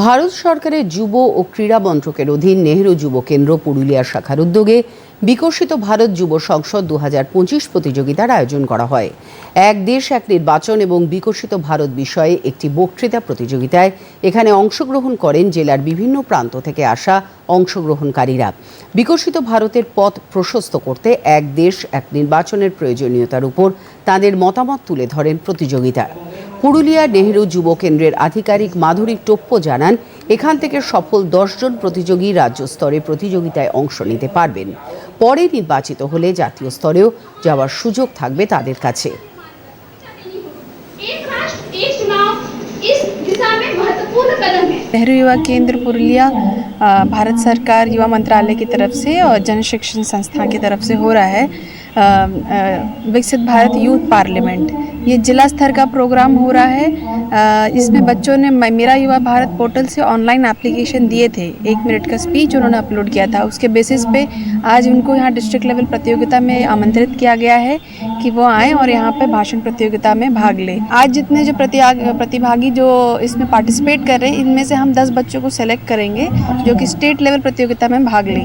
ভারত সরকারের যুব ও ক্রীড়া মন্ত্রকের অধীন নেহরু যুব কেন্দ্র পুরুলিয়া শাখার উদ্যোগে বিকশিত ভারত যুব সংসদ দু পঁচিশ প্রতিযোগিতার আয়োজন করা হয়। এক দেশ, এক নির্বাচন এবং বিকশিত ভারত বিষয়ে একটি বক্তৃতা প্রতিযোগিতায় এখানে অংশগ্রহণ করেন জেলার বিভিন্ন প্রান্ত থেকে আসা অংশগ্রহণকারীরা। বিকশিত ভারতের পথ প্রশস্ত করতে এক দেশ, এক নির্বাচনের প্রয়োজনীয়তার উপর তাদের মতামত তুলে ধরেন প্রতিযোগিতা। পুরুলিয়া নেহেরু যুব কেন্দ্রের আধিকারিক মাধুরী টোপ্প জানান এখান থেকে সফল দশজন প্রতিযোগী রাজ্য স্তরে প্রতিযোগিতায় অংশ নিতে পারবেন পরে নির্বাচিত হলে জাতীয় স্তরেও যাওয়ার সুযোগ থাকবে তাদের কাছে एक राष्ट्र एक चुनाव इस दिशा में महत्वपूर्ण कदम है नेहरू युवा केंद्र पुरुलिया अ, भारत सरकार युवा मंत्रालय की तरफ से और जन शिक्षण संस्था की तरफ से हो रहा है अ, अ, विकसित भारत यूथ पार्लियामेंट ये जिला स्तर का प्रोग्राम हो रहा है। इसमें बच्चों ने मेरा युवा भारत पोर्टल से ऑनलाइन एप्लीकेशन दिए थे, एक मिनट का स्पीच उन्होंने अपलोड किया था। उसके बेसिस पे आज उनको यहाँ डिस्ट्रिक्ट लेवल प्रतियोगिता में आमंत्रित किया गया है कि वो आएँ और यहाँ पे भाषण प्रतियोगिता में भाग लें। आज जितने जो प्रतिभागी जो इसमें पार्टिसिपेट कर रहे हैं, इनमें से हम 10 बच्चों को सेलेक्ट करेंगे, जो कि स्टेट लेवल प्रतियोगिता में भाग लें।